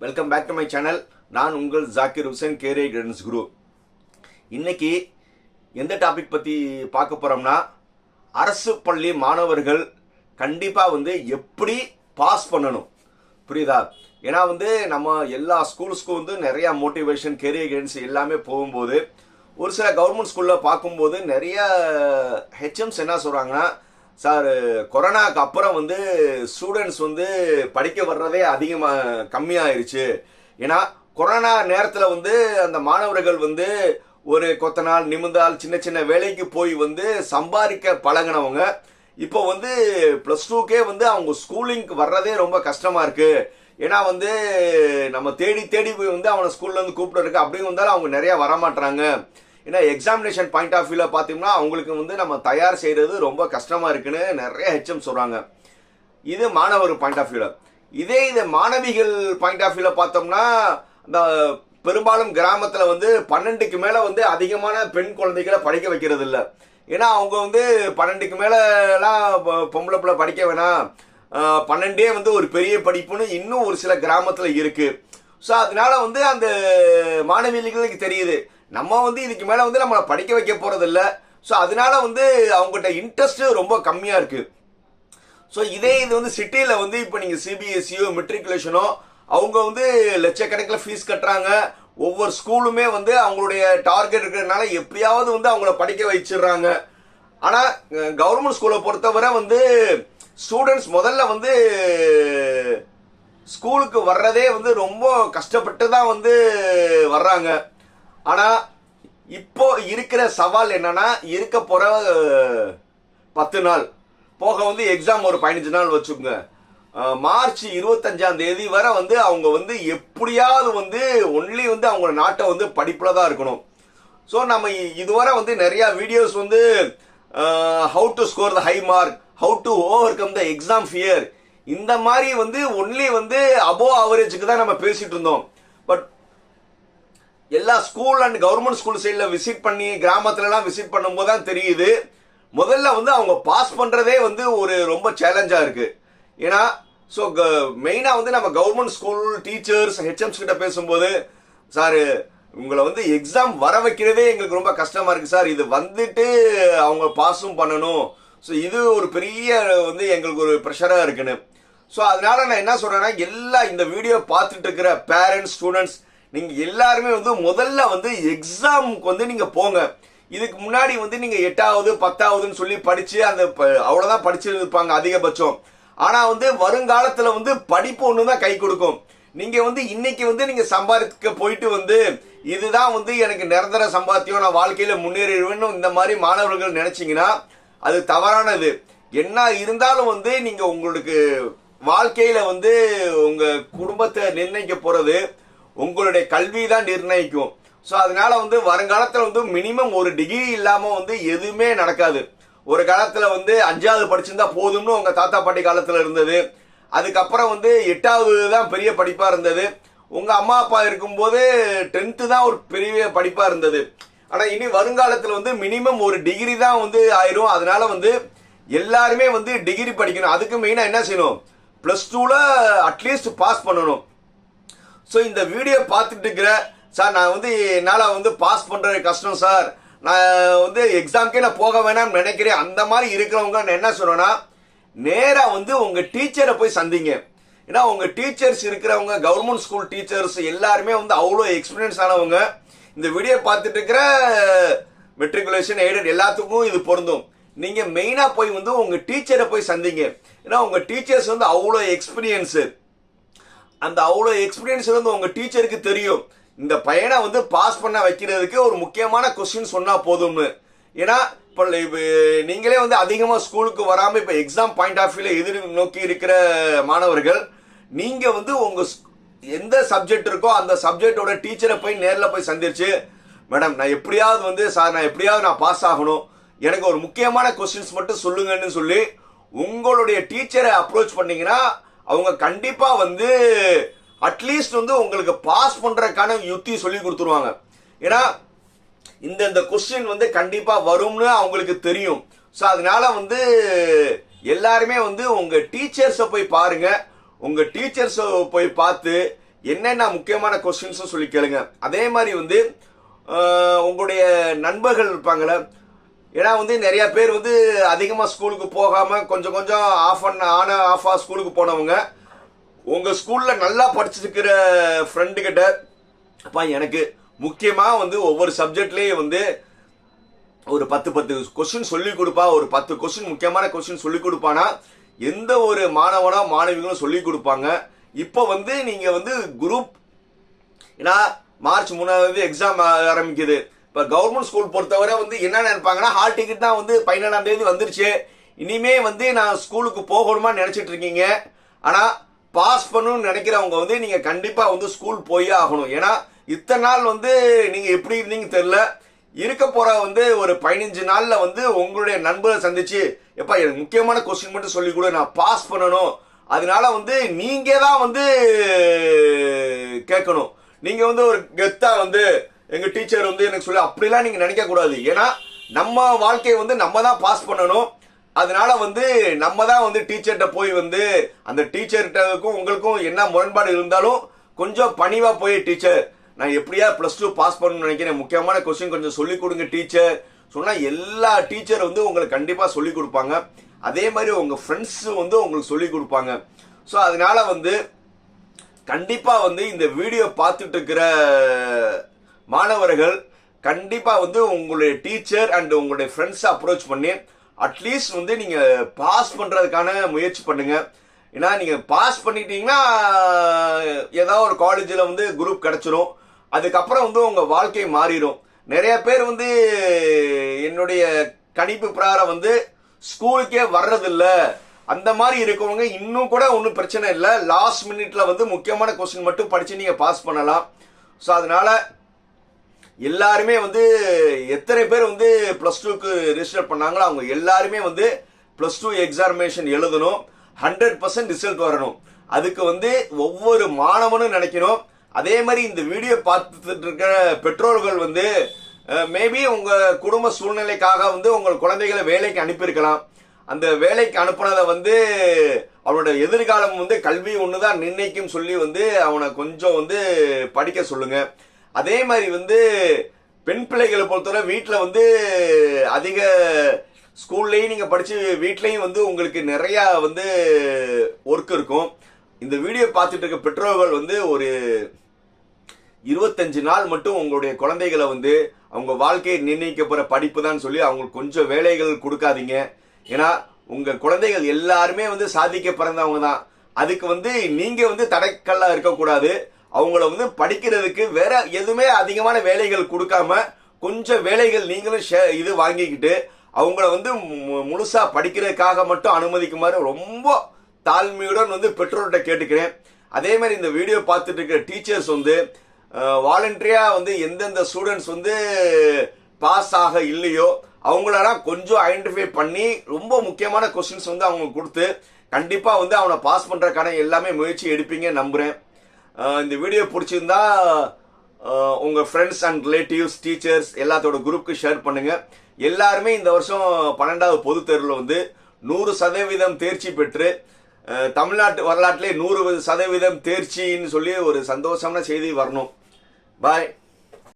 Welcome back to my channel நான் உங்கள் Zakir Hussain career guidance guru இன்னைக்கு எந்த டாபிக் பற்றி பார்க்க போகிறோம்னா அரசு பள்ளி மாணவர்கள் கண்டிப்பாக வந்து எப்படி பாஸ் பண்ணணும். புரியுதா? ஏன்னா வந்து நம்ம எல்லா ஸ்கூல்ஸ்க்கும் வந்து நிறையா மோட்டிவேஷன் கேரியர் கைடன்ஸ் எல்லாமே போகும்போது ஒரு சில கவர்மெண்ட் ஸ்கூலில் பார்க்கும்போது நிறைய ஹெச்எம்ஸ் என்ன சொல்கிறாங்கன்னா சார் கொரோனாக்கு அப்புறம் வந்து ஸ்டூடெண்ட்ஸ் வந்து படிக்க வர்றதே அதிகமாக கம்மியாயிருச்சு. ஏன்னா கொரோனா நேரத்தில் வந்து அந்த மாணவர்கள் வந்து ஒரு கொத்த நாள் நிமிந்தால் சின்ன சின்ன வேலைக்கு போய் வந்து சம்பாதிக்க பழகினவங்க. இப்போ வந்து ப்ளஸ் டூக்கே வந்து அவங்க ஸ்கூலிங்க்கு வர்றதே ரொம்ப கஷ்டமாக இருக்குது ஏன்னா வந்து நம்ம தேடி தேடி போய் வந்து அவனை ஸ்கூல்லேருந்து கூப்பிட்டு அப்படி வந்தாலும் அவங்க நிறையா வரமாட்டுறாங்க ஏன்னா எக்ஸாமினேஷன் பாயிண்ட் ஆஃப் வியூவில் பார்த்தீங்கன்னா அவங்களுக்கு வந்து நம்ம தயார் செய்கிறது ரொம்ப கஷ்டமாக இருக்குன்னு நிறைய ஹெச்எம் சொல்கிறாங்க இது மாணவர் பாயிண்ட் ஆஃப் வியூவில் இதே இது மாணவிகள் பாயிண்ட் ஆஃப் வியூவில் பார்த்தோம்னா இந்த பெரும்பாலும் கிராமத்தில் வந்து பன்னெண்டுக்கு மேலே வந்து அதிகமான பெண் குழந்தைகளை படிக்க வைக்கிறது இல்லை. ஏன்னா அவங்க வந்து பன்னெண்டுக்கு மேலெலாம் பொம்பளை பிள்ளை படிக்க வேணாம். பன்னெண்டே வந்து ஒரு பெரிய படிப்புன்னு இன்னும் ஒரு சில கிராமத்தில் இருக்குது ஸோ அதனால வந்து அந்த மாணவிகளுக்கு தெரியுது. நம்ம வந்து இதுக்கு மேலே வந்து நம்மளை படிக்க வைக்க போகிறதில்ல ஸோ அதனால வந்து அவங்ககிட்ட இன்ட்ரெஸ்ட் ரொம்ப கம்மியாக இருக்குது ஸோ இதே இது வந்து சிட்டியில் வந்து இப்போ நீங்கள் சிபிஎஸ்சியோ மெட்ரிகுலேஷனோ அவங்க வந்து லட்சக்கணக்கில் ஃபீஸ் கட்டுறாங்க. ஒவ்வொரு ஸ்கூலுமே வந்து அவங்களுடைய டார்கெட் இருக்கிறதுனால எப்படியாவது வந்து அவங்கள படிக்க வச்சிடுறாங்க. ஆனால் கவர்மெண்ட் ஸ்கூலை பொறுத்தவரை வந்து ஸ்டூடெண்ட்ஸ் முதல்ல வந்து ஸ்கூலுக்கு வர்றதே வந்து ரொம்ப கஷ்டப்பட்டு தான் வந்து வர்றாங்க. ஆனால் இப்போ இருக்கிற சவால் என்னன்னா இருக்க போற பத்து நாள். போக வந்து எக்ஸாம் ஒரு பதினஞ்சு நாள் வச்சுக்கோங்க. மார்ச் இருபத்தஞ்சாம் தேதி வரை வந்து அவங்க வந்து எப்படியாவது வந்து ஒன்லி வந்து அவங்க நாட்டை வந்து படிப்புல தான் இருக்கணும். ஸோ நம்ம இதுவரை வந்து நிறைய வீடியோஸ் வந்து how to score the high mark how to overcome the exam fear இந்த மாதிரி வந்து ஒன்லி வந்து அபோ அவரேஜுக்கு தான் நம்ம பேசிட்டு இருந்தோம். பட் எல்லா ஸ்கூல் அண்ட் கவர்மெண்ட் ஸ்கூல் சைடில் விசிட் பண்ணி கிராமத்துலலாம் விசிட் பண்ணும்போது தான் தெரியுது. முதல்ல வந்து அவங்க பாஸ் பண்ணுறதே வந்து ஒரு ரொம்ப சேலஞ்சாக இருக்குது ஏன்னா ஸோ மெயினாக வந்து நம்ம கவர்மெண்ட் ஸ்கூல் டீச்சர்ஸ் ஹெச்எம்ஸ் கிட்ட பேசும்போது சார் உங்களை வந்து எக்ஸாம் வர வைக்கிறதே எங்களுக்கு ரொம்ப கஷ்டமாக இருக்குது சார். இது வந்துட்டு அவங்க பாஸும் பண்ணணும். ஸோ இது ஒரு பெரிய வந்து எங்களுக்கு ஒரு ப்ரெஷராக இருக்குன்னு. ஸோ அதனால நான் என்ன சொல்கிறேன்னா எல்லா இந்த வீடியோ பார்த்துட்டு இருக்கிற பேரண்ட்ஸ் ஸ்டூடெண்ட்ஸ் நீங்க எல்லாருமே வந்து முதல்ல வந்து எக்ஸாமுக்கு வந்து நீங்க போங்க. இதுக்கு முன்னாடி வந்து நீங்க எட்டாவது பத்தாவதுன்னு சொல்லி படிச்சு அந்த ப- அவ்வளவுதான் படிச்சிருப்பாங்க அதிகபட்சம். ஆனா வந்து வருங்காலத்துல வந்து படிப்பு ஒன்று தான் கை கொடுக்கும். நீங்க வந்து இன்னைக்கு வந்து நீங்க சம்பாதிக்க போயிட்டு வந்து இதுதான் வந்து எனக்கு நிரந்தர சம்பாத்தியம் நான் வாழ்க்கையில முன்னேறிடுவேன்னு இந்த மாதிரி மாணவர்கள் நினைச்சீங்கன்னா அது தவறானது. என்ன இருந்தாலும் வந்து நீங்க உங்களுக்கு வாழ்க்கையில வந்து உங்க குடும்பத்தை நிர்ணயிக்க போறது உங்களுடைய கல்வி தான் நிர்ணயிக்கும். ஸோ அதனால வந்து வருங்காலத்தில் வந்து மினிமம் ஒரு டிகிரி இல்லாமல் வந்து எதுவுமே நடக்காது. ஒரு காலத்தில் வந்து அஞ்சாவது படிச்சிருந்தா போதும்னு உங்கள் தாத்தா பாட்டி காலத்தில் இருந்தது. அதுக்கப்புறம் வந்து எட்டாவது தான் பெரிய படிப்பாக இருந்தது. உங்கள் அம்மா அப்பா இருக்கும்போது டென்த்து தான் ஒரு பெரிய படிப்பாக இருந்தது. ஆனால் இனி வருங்காலத்தில் வந்து மினிமம் ஒரு டிகிரி தான் வந்து ஆயிரும். அதனால வந்து எல்லாருமே வந்து டிகிரி படிக்கணும். அதுக்கு மெயினாக என்ன செய்யணும்? ப்ளஸ் டூவில் அட்லீஸ்ட் பாஸ் பண்ணணும். ஸோ இந்த வீடியோ பார்த்துட்டு இருக்கிற சார் நான் வந்து என்னால் வந்து பாஸ் பண்ணுறது கஷ்டம் சார் நான் வந்து எக்ஸாம்க்கே நான் போக வேணாம்னு நினைக்கிறேன். அந்த மாதிரி இருக்கிறவங்க நான் என்ன சொல்கிறேன்னா நேராக வந்து உங்கள் டீச்சரை போய் சந்திங்க. ஏன்னா உங்கள் டீச்சர்ஸ் இருக்கிறவங்க கவர்மெண்ட் ஸ்கூல் டீச்சர்ஸ் எல்லாருமே வந்து அவ்வளோ எக்ஸ்பீரியன்ஸ் ஆனவங்க. இந்த வீடியோ பார்த்துட்டு இருக்கிற மெட்ரிகுலேஷன் எய்டட் எல்லாத்துக்கும் இது பொருந்தும். நீங்கள் மெயினாக போய் வந்து உங்கள் டீச்சரை போய் சந்திங்க. ஏன்னா உங்கள் டீச்சர்ஸ் வந்து அவ்வளோ எக்ஸ்பீரியன்ஸு அந்த அவ்வளோ எக்ஸ்பீரியன்ஸ் வந்து உங்கள் டீச்சருக்கு தெரியும். இந்த பையனை வந்து பாஸ் பண்ண வைக்கிறதுக்கு ஒரு முக்கியமான கொஸ்டின் சொன்னால் போதும்னு. ஏன்னா இப்போ நீங்களே வந்து அதிகமாக ஸ்கூலுக்கு வராமல் இப்போ எக்ஸாம் பாயிண்ட் ஆஃப் வியூவில் எதிர் நோக்கி இருக்கிற மாணவர்கள் நீங்கள் வந்து உங்கள் எந்த சப்ஜெக்ட் இருக்கோ அந்த சப்ஜெக்டோட டீச்சரை போய் நேரில் போய் சந்திச்சு மேடம் நான் எப்படியாவது வந்து சார் நான் எப்படியாவது நான் பாஸ் ஆகணும். எனக்கு ஒரு முக்கியமான கொஸ்டின்ஸ் மட்டும் சொல்லுங்கன்னு சொல்லி உங்களுடைய டீச்சரை அப்ரோச் பண்ணீங்கன்னா அவங்க கண்டிப்பா வந்து அட்லீஸ்ட் வந்து உங்களுக்கு பாஸ் பண்றதுக்கான யுத்தி சொல்லி கொடுத்துருவாங்க. ஏன்னா இந்த இந்த கொஸ்டின் வந்து கண்டிப்பா வரும்னு அவங்களுக்கு தெரியும். ஸோ அதனால வந்து எல்லாருமே வந்து உங்க டீச்சர்ஸை போய் பாருங்க. உங்க டீச்சர்ஸை போய் பார்த்து என்னென்ன முக்கியமான கொஸ்டின்ஸும் சொல்லி கேளுங்க. அதே மாதிரி வந்து உங்களுடைய நண்பர்கள் இருப்பாங்களே ஏன்னா வந்து நிறைய பேர் வந்து அதிகமாக ஸ்கூலுக்கு போகாமல் கொஞ்சம் கொஞ்சம் ஆஃப் அண்ட் ஆன ஆஃப் ஸ்கூலுக்கு போனவங்க உங்கள் ஸ்கூலில் நல்லா படிச்சிருக்கிற ஃப்ரெண்டுக்கிட்ட அப்பா எனக்கு முக்கியமாக வந்து ஒவ்வொரு சப்ஜெக்ட்லேயும் வந்து ஒரு பத்து பத்து கொஸ்டின் சொல்லி கொடுப்பா. ஒரு பத்து கொஸ்டின் முக்கியமான கொஸ்டின் சொல்லி கொடுப்பானா? எந்த ஒரு மாணவனோ மாணவிகளும் சொல்லி கொடுப்பாங்க. இப்போ வந்து நீங்கள் வந்து குரூப் ஏன்னா மார்ச் மூணாவது எக்ஸாம் ஆரம்பிக்குது. இப்போ கவர்மெண்ட் ஸ்கூல் பொறுத்தவரை வந்து என்ன நினைப்பாங்கன்னா ஹால் டிக்கெட் தான் வந்து பதினேழாம் தேதி வந்துருச்சு. இனிமே வந்து நான் ஸ்கூலுக்கு போகணுமா நினைச்சிட்டு இருக்கீங்க. ஆனால் பாஸ் பண்ணணும்னு நினைக்கிறவங்க வந்து நீங்கள் கண்டிப்பாக வந்து ஸ்கூல் போயே ஆகணும். ஏன்னா இத்தனை நாள் வந்து நீங்கள் எப்படி இருந்தீங்க தெரியல. இருக்க போகிற வந்து ஒரு பதினஞ்சு நாளில் வந்து உங்களுடைய நண்பரை சந்திச்சு எப்பா எனக்கு முக்கியமான கொஸ்டின் மட்டும் சொல்லி கொடு நான் பாஸ் பண்ணணும். அதனால வந்து நீங்கள் தான் வந்து கேட்கணும். நீங்கள் வந்து ஒரு கெத்தாக வந்து எங்க டீச்சர் வந்து எனக்கு சொல்லி அப்படிலாம் நீங்க நினைக்க கூடாது. ஏன்னா நம்ம வாழ்க்கையை வந்து நம்ம தான் பாஸ் பண்ணணும். அதனால வந்து நம்ம தான் வந்து டீச்சர்கிட்ட போய் வந்து அந்த டீச்சர்கிட்டக்கும் உங்களுக்கும் என்ன முரண்பாடு இருந்தாலும் கொஞ்சம் பணிவா போய் டீச்சர் நான் எப்படியா ப்ளஸ் டூ பாஸ் பண்ணணும்னு நினைக்கிறேன். முக்கியமான கொஸ்டின் கொஞ்சம் சொல்லிக் கொடுங்க டீச்சர். சொன்னா எல்லா டீச்சர் வந்து உங்களுக்கு கண்டிப்பா சொல்லிக் கொடுப்பாங்க. அதே மாதிரி உங்க ஃப்ரெண்ட்ஸ் வந்து உங்களுக்கு சொல்லிக் கொடுப்பாங்க. ஸோ அதனால வந்து கண்டிப்பா வந்து இந்த வீடியோ பார்த்துட்டு இருக்கிற மாணவர்கள் கண்டிப்பாக வந்து உங்களுடைய டீச்சர் அண்ட் உங்களுடைய ஃப்ரெண்ட்ஸ் அப்ரோச் பண்ணி அட்லீஸ்ட் வந்து நீங்கள் பாஸ் பண்ணுறதுக்கான முயற்சி பண்ணுங்க. ஏன்னா நீங்கள் பாஸ் பண்ணிட்டீங்கன்னா ஏதாவது ஒரு காலேஜில் வந்து குரூப் கிடச்சிரும். அதுக்கப்புறம் வந்து உங்கள் வாழ்க்கை மாறிடும் நிறைய பேர் வந்து என்னுடைய கணிப்பு பிரகாரம் வந்து ஸ்கூலுக்கே வர்றதில்ல. அந்த மாதிரி இருக்கவங்க இன்னும் கூட ஒன்றும் பிரச்சனை இல்லை. லாஸ்ட் மினிட்ல வந்து முக்கியமான கொஸ்டின் மட்டும் படித்து நீங்கள் பாஸ் பண்ணலாம். ஸோ அதனால எல்லாருமே வந்து எத்தனை பேர் வந்து ப்ளஸ் டூக்கு ரிஜிஸ்டர் பண்ணாங்களோ அவங்க எல்லாருமே வந்து ப்ளஸ் டூ எக்ஸாமினேஷன் எழுதணும். ஹண்ட்ரட் பர்சன்ட் ரிசல்ட் வரணும். அதுக்கு வந்து ஒவ்வொரு மாணவனும் நினைக்கணும். அதே மாதிரி இந்த வீடியோ பார்த்துட்டு இருக்கிற பெற்றோர்கள் வந்து மேபி உங்கள் குடும்ப சூழ்நிலைக்காக வந்து உங்கள் குழந்தைகளை வேலைக்கு அனுப்பியிருக்கலாம். அந்த வேலைக்கு அனுப்புனதை வந்து அவனோட எதிர்காலம் வந்து கல்வி ஒன்று தான் நிர்ணயிக்கும் சொல்லி வந்து அவனை கொஞ்சம் வந்து படிக்க சொல்லுங்கள் அதே மாதிரி வந்து பெண் பிள்ளைகளை பொறுத்தவரை வீட்டில் வந்து அதிக ஸ்கூல்லையும் நீங்கள் படித்து வீட்லேயும் வந்து உங்களுக்கு நிறையா வந்து ஒர்க் இருக்கும். இந்த வீடியோ பார்த்துட்டு இருக்க பெற்றோர்கள் வந்து ஒரு இருபத்தஞ்சு நாள் மட்டும் உங்களுடைய குழந்தைகளை வந்து அவங்க வாழ்க்கையை நிர்ணயிக்க போகிற படிப்பு தான் சொல்லி அவங்களுக்கு கொஞ்சம் வேலைகள் கொடுக்காதீங்க. ஏன்னா உங்கள் குழந்தைகள் எல்லாருமே வந்து சாதிக்க பிறந்தவங்க தான். அதுக்கு வந்து நீங்கள் வந்து தடைக்கல்லாக இருக்கக்கூடாது. அவங்கள வந்து படிக்கிறதுக்கு வேற எதுவுமே அதிகமான வேலைகள் கொடுக்காம கொஞ்சம் வேலைகள் நீங்களும் ஷே- இது வாங்கிக்கிட்டு அவங்கள வந்து மு- முழுசா படிக்கிறதுக்காக மட்டும் அனுமதிக்குமாறு ரொம்ப தாழ்மையுடன் வந்து பெற்றோர்கிட்ட கேட்டுக்கிறேன். அதே மாதிரி இந்த வீடியோ பார்த்துட்டு இருக்கிற டீச்சர்ஸ் வந்து வாலண்டரியா வந்து எந்தெந்த ஸ்டூடெண்ட்ஸ் வந்து பாஸ் ஆக இல்லையோ அவங்களெல்லாம் கொஞ்சம் ஐடென்டிஃபை பண்ணி ரொம்ப முக்கியமான கொஸ்டின்ஸ் வந்து அவங்க கொடுத்து கண்டிப்பாக வந்து அவனை பாஸ் பண்ணுறக்கான எல்லாமே முயற்சி எடுப்பீங்க நம்புகிறேன் இந்த வீடியோ பிடிச்சிருந்தா உங்கள் ஃப்ரெண்ட்ஸ் அண்ட் ரிலேட்டிவ்ஸ் டீச்சர்ஸ் எல்லாத்தோட குரூப்க்கு ஷேர் பண்ணுங்கள் எல்லாருமே இந்த வருஷம் பன்னெண்டாவது பொதுத் தேர்வில் வந்து நூறு சதவீதம் தேர்ச்சி பெற்று தமிழ்நாட்டு வரலாற்றிலே நூறு சதவீதம் தேர்ச்சின்னு சொல்லி ஒரு சந்தோஷமான செய்தி வரணும். பாய்